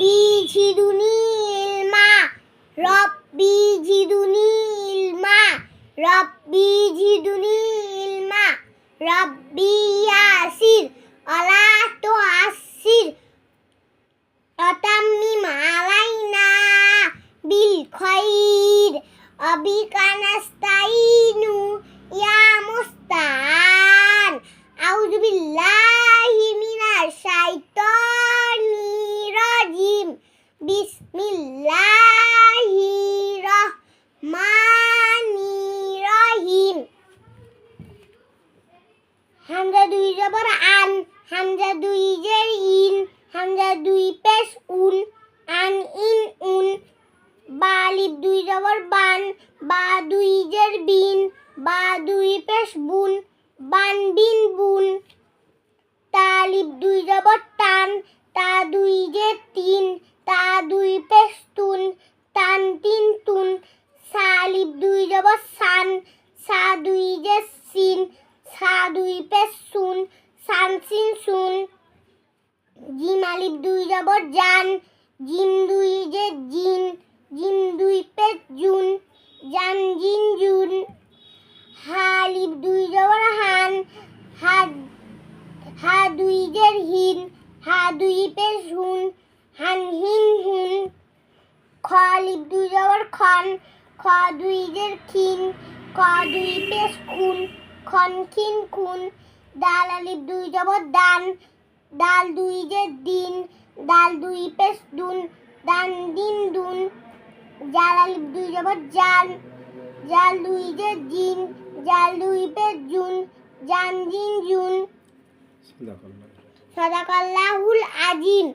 রব্বি জিদুনি ইলমা রব্বি জিদুনি ইলমা রব্বি জিদুনি ইলমা রব্বি ইয়াসির আলা তো আসির অতাম্মি মালাইনা বিল খৈর অবিকানাস্তাইনু বিসমিল্লাহির রহমানির রহিম হামজা দুই জবর আন, হামজা দুই জের ইন, হামজা দুই পেশ উন, আন ইন উন। বা আলিফ দুই জবর বান, বা দুই জের বিন, বা দুই পেশ বুন, বান বিন বুন। তা আলিফ দুই জবর টান, তা দুই জের আলিফ সান সা দুই জের সিন সা দুই পেশ সুন সান সিন। সুন জিম আলিফ দুই জবর জান জিম দুই যে জিন জিম দুই পেশ জুন, জান জিন জুন। হা দুই জবর হান, হা হা দুই জের হিন, হা দুই পেশ হুন হান হিন। হুন খ আলিফ দুই জবর খন খ দুই জের খিন ক দুই পেশ খুন খন খিন খুন দাল আলিফ দুই জবর দান দাল দুই যে দিন দাল দুই পেশ দুন দান দিন দুন জাল আলিফ দুই জবর জান জাল দুই যে জিন জাল দুই পেশ জুন জান জিন জুন। সদাকাল্লাহুল আজিম।